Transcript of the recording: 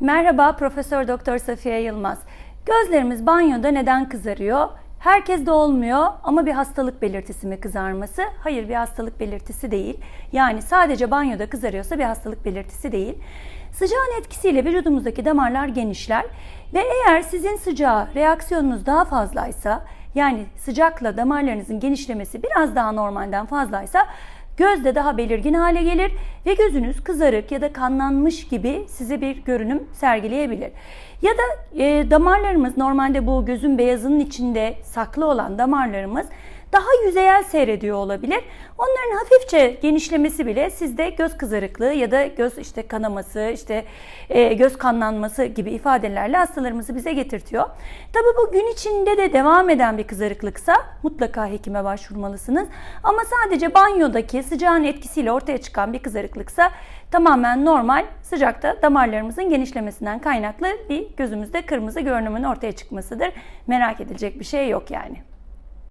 Merhaba Profesör Doktor Safiye Yılmaz. Gözlerimiz banyoda neden kızarıyor? Herkes de olmuyor ama bir hastalık belirtisi mi kızarması? Hayır bir hastalık belirtisi değil. Yani sadece banyoda kızarıyorsa bir hastalık belirtisi değil. Sıcağın etkisiyle vücudumuzdaki damarlar genişler ve eğer sizin sıcağa reaksiyonunuz daha fazlaysa yani sıcakla damarlarınızın genişlemesi biraz daha normalden fazlaysa Gözde daha belirgin hale gelir ve gözünüz kızarık ya da kanlanmış gibi size bir görünüm sergileyebilir. Ya da e, damarlarımız normalde bu gözün beyazının içinde saklı olan damarlarımız daha yüzeyel seyrediyor olabilir. Onların hafifçe genişlemesi bile sizde göz kızarıklığı ya da göz işte kanaması, işte e, göz kanlanması gibi ifadelerle hastalarımızı bize getirtiyor. Tabii bu gün içinde de devam eden bir kızarıklıksa mutlaka hekime başvurmalısınız. Ama sadece banyodaki sıcağın etkisiyle ortaya çıkan bir kızarıklıksa tamamen normal sıcakta damarlarımızın genişlemesinden kaynaklı bir gözümüzde kırmızı görünümün ortaya çıkmasıdır. Merak edilecek bir şey yok yani.